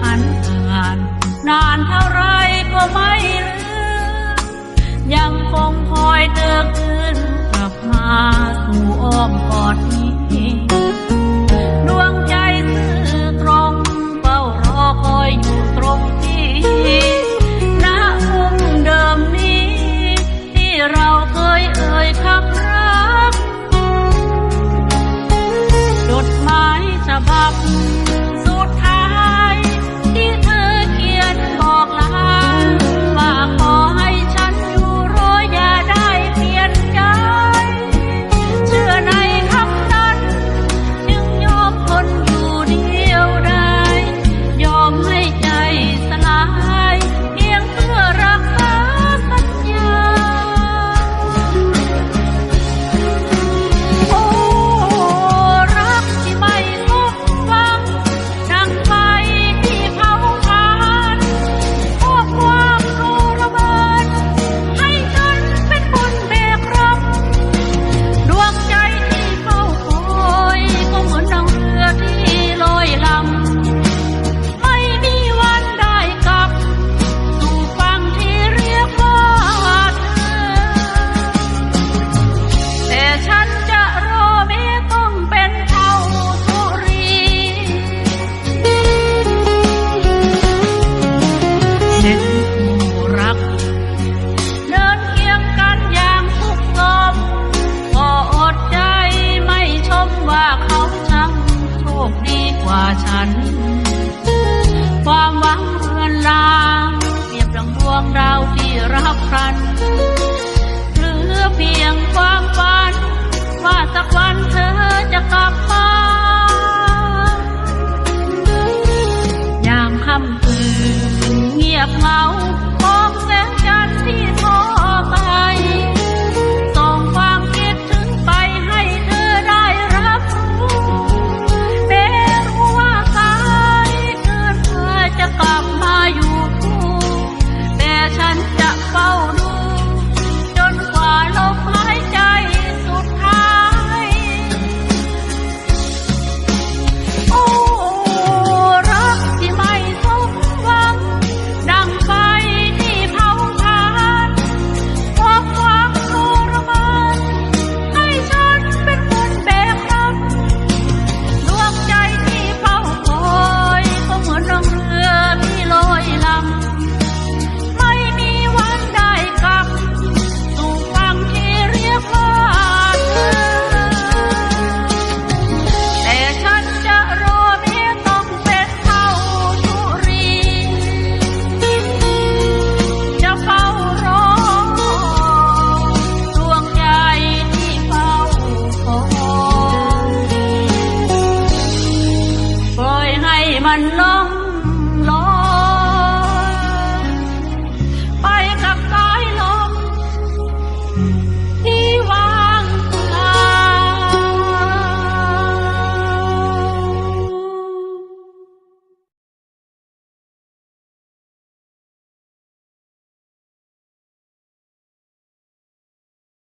หันผ่านนานเท่าไรก็ไม่ลืมยังคงคอยเธอคืนกลับมาสู่อ้อมกอดนี้ดวงใจซื่อตรงเฝ้ารอคอยอยู่ตรงที่ณมุมเดิมนี้ ที่เราเคยเอ่ยคำรักจดหมายฉบับัน ความหวังเรือนลางเปรียบดังดวงดาวที่รับพรันหรือเพียงความฝัน ว่าสักวันเธอจะกลับ